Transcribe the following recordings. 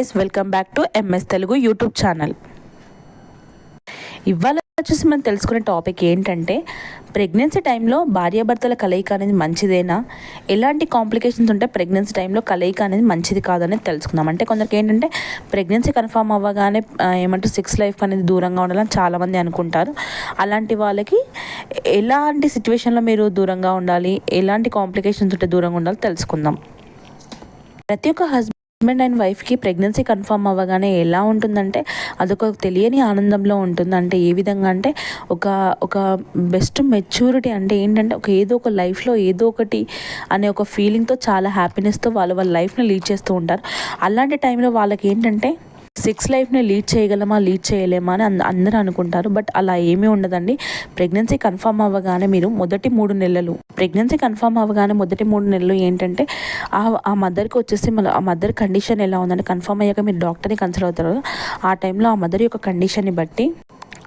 Guys welcome back to MS Telugu YouTube channel ఇవాళ వచ్చేసి మనం తెలుసుకునే టాపిక్ ఏంటంటే ప్రెగ్నెన్సీ టైంలో భార్యాభర్తల కలయిక అనేది మంచిదేనా? ఎలాంటి కాంప్లికేషన్స్ ఉంటే ప్రెగ్నెన్సీ టైంలో కలయిక అనేది మంచిది కాదనేది తెలుసుకుందాం. అంటే కొందరికి ఏంటంటే ప్రెగ్నెన్సీ కన్ఫర్మ్ అవ్వగానే ఆ, ఏమంటారు సిక్స్ లైఫ్ అనేది దూరంగా ఉండాలని చాలామంది అనుకుంటారు. అలాంటి వాళ్ళకి ఎలాంటి సిచ్యువేషన్లో మీరు దూరంగా ఉండాలి? ఎలాంటి కాంప్లికేషన్స్ ఉంటే దూరంగా ఉండాలి? తెలుసుకుందాం. ప్రతి ఒక్క హస్బెండ్ అండ్ వైఫ్కి ప్రెగ్నెన్సీ కన్ఫర్మ్ అవ్వగానే ఎలా ఉంటుందంటే అదొక తెలియని ఆనందంలో ఉంటుంది అంటే ఏ విధంగా అంటే ఒక ఒక బెస్ట్ మెచ్యూరిటీ అంటే ఏంటంటే ఒక ఏదో ఒక లైఫ్లో ఏదో ఒకటి అనే ఒక ఫీలింగ్తో చాలా హ్యాపీనెస్తో వాళ్ళు వాళ్ళ లైఫ్ని లీడ్ చేస్తూ ఉంటారు. అలాంటి టైంలో వాళ్ళకి ఏంటంటే సిక్స్ లైఫ్ని లీడ్ చేయగలమా లీడ్ చేయలేమా అని అంద- అందరూ అనుకుంటారు. బట్ అలా ఏమీ ఉండదండి. ప్రెగ్నెన్సీ కన్ఫర్మ్ అవ్వగానే మీరు మొదటి మూడు నెలలు ప్రెగ్నెన్సీ కన్ఫర్మ్ అవ్వగానే మొదటి మూడు నెలలు ఏంటంటే ఆ ఆ మదర్కి వచ్చేసి మన ఆ మదర్ కండిషన్ ఎలా ఉందని కన్ఫర్మ్ అయ్యాక మీరు డాక్టర్ని కన్సల్ట్ అవుతారు ఆ టైంలో ఆ మదర్ యొక్క కండిషన్ని బట్టి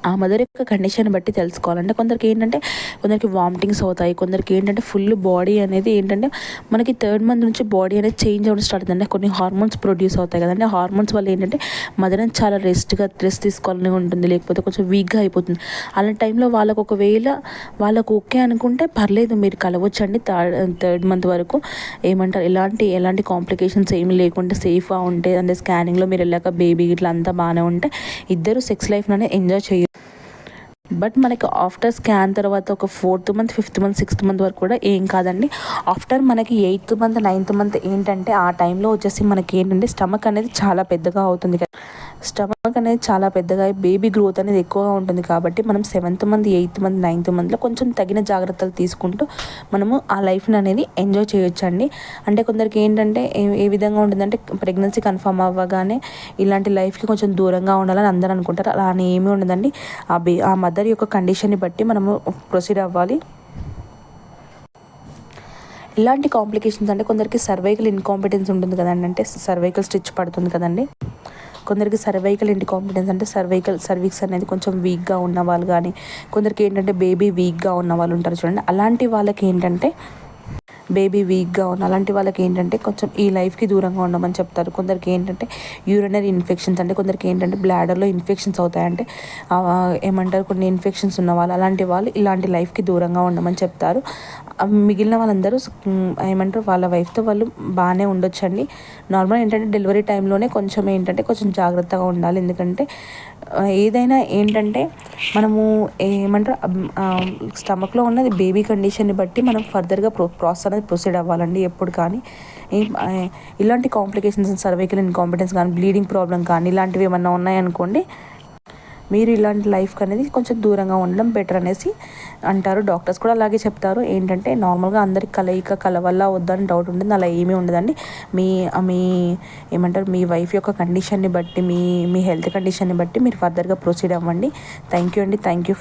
ఆ మదర్ యొక్క కండిషన్ బట్టి తెలుసుకోవాలంటే కొందరికి ఏంటంటే కొందరికి వామిటింగ్స్ అవుతాయి కొందరికి ఏంటంటే ఫుల్ బాడీ అనేది ఏంటంటే మనకి థర్డ్ మంత్ నుంచి బాడీ అనేది చేంజ్ అవ్వడం స్టార్ట్ అవుతుంది అంటే కొన్ని హార్మోన్స్ ప్రొడ్యూస్ అవుతాయి కదండి. హార్మోన్స్ వల్ల ఏంటంటే మదర్ అనేది చాలా రెస్ట్గా రెస్ట్ తీసుకోవాలని ఉంటుంది లేకపోతే కొంచెం వీక్గా అయిపోతుంది. అలాంటి టైంలో వాళ్ళకు ఒకవేళ వాళ్ళకు ఓకే అనుకుంటే పర్లేదు మీరు కలవచ్చండి థర్డ్ థర్డ్ మంత్ వరకు. ఏమంటారు? ఎలాంటి ఎలాంటి కాంప్లికేషన్స్ ఏమి లేకుండా సేఫ్గా ఉంటే అంటే స్కానింగ్లో మీరు వెళ్ళాక బేబీ ఇట్లా అంతా బాగానే ఉంటే ఇద్దరు సెక్స్ లైఫ్లోనే ఎంజాయ్ చేయరు బట్ మనకి ఆఫ్టర్ స్కాన్ తర్వాత ఒక fourth month fifth month sixth month వరకు కూడా ఏం కాదండి. ఆఫ్టర్ మనకి ఎయిత్ మంత్ నైన్త్ మంత్ ఏంటంటే ఆ టైంలో వచ్చేసి మనకి ఏంటంటే స్టమక్ అనేది చాలా పెద్దగా అవుతుంది కదా. స్టమక్ అనేది చాలా పెద్దగా బేబీ గ్రోత్ అనేది ఎక్కువగా ఉంటుంది కాబట్టి మనం seventh month eighth month ninth మంత్లో కొంచెం తగిన జాగ్రత్తలు తీసుకుంటూ మనము ఆ లైఫ్ని అనేది ఎంజాయ్ చేయొచ్చండి. అంటే కొందరికి ఏంటంటే ఏ విధంగా ఉంటుందంటే ప్రెగ్నెన్సీ కన్ఫర్మ్ అవ్వగానే ఇలాంటి లైఫ్కి కొంచెం దూరంగా ఉండాలని అందరూ అనుకుంటారు. అలా అని ఏమీ ఉండదండి. ఆ బే ఆ మదర్ యొక్క కండిషన్ని బట్టి మనము ప్రొసీడ్ అవ్వాలి. ఇలాంటి కాంప్లికేషన్స్ అంటే కొందరికి సర్వైకల్ ఇన్కాంపిటెన్స్ ఉంటుంది కదండి. అంటే సర్వైకల్ స్టిచ్ పడుతుంది కదండి. కొందరికి సర్వైకల్ ఇన్కాంపిటెన్స్ అంటే సర్వైకల్ సర్వీక్స్ అనేది కొంచెం వీక్గా ఉన్న వాళ్ళు కానీ కొందరికి ఏంటంటే బేబీ వీక్గా ఉన్న వాళ్ళు ఉంటారు చూడండి. అలాంటి వాళ్ళకి ఏంటంటే బేబీ వీక్గా ఉన్న అలాంటి వాళ్ళకి ఏంటంటే కొంచెం ఈ లైఫ్కి దూరంగా ఉండమని చెప్తారు. కొందరికి ఏంటంటే యూరినరీ ఇన్ఫెక్షన్స్ అంటే కొందరికి ఏంటంటే బ్లాడర్లో ఇన్ఫెక్షన్స్ అవుతాయంటే ఏమంటారు కొన్ని ఇన్ఫెక్షన్స్ ఉన్న వాళ్ళు అలాంటి వాళ్ళు ఇలాంటి లైఫ్కి దూరంగా ఉండమని చెప్తారు. మిగిలిన వాళ్ళందరూ ఏమంటారు వాళ్ళ వైఫ్తో వాళ్ళు బాగానే ఉండొచ్చండి. నార్మల్ ఏంటంటే డెలివరీ టైంలోనే కొంచెం ఏంటంటే కొంచెం జాగ్రత్తగా ఉండాలి. ఎందుకంటే ఏదైనా ఏంటంటే మనము ఏమంటారు స్టమక్లో ఉన్నది బేబీ కండిషన్ని బట్టి మనం ఫర్దర్గా ప్రో ప్రాసెస్ అనేది ప్రొసీడ్ అవ్వాలండి ఎప్పుడు కానీ. ఇలాంటి కాంప్లికేషన్స్ సర్వైకల్ ఇన్కాంపిటెన్స్ కానీ బ్లీడింగ్ ప్రాబ్లం కానీ ఇలాంటివి ఏమన్నా ఉన్నాయనుకోండి మీరు ఇలాంటి లైఫ్కి అనేది కొంచెం దూరంగా ఉండడం బెటర్ అనేసి అంటారు. డాక్టర్స్ కూడా అలాగే చెప్తారు. ఏంటంటే నార్మల్గా అందరికి కలయిక కలవల్ల వద్దని డౌట్ ఉంటుంది. అలా ఏమీ ఉండదండి. మీ మీ ఏమంటారు మీ వైఫ్ యొక్క కండిషన్ని బట్టి మీ మీ హెల్త్ కండిషన్ని బట్టి మీరు ఫర్దర్గా ప్రొసీడ్ అవ్వండి. థ్యాంక్ యూ అండి. Thank you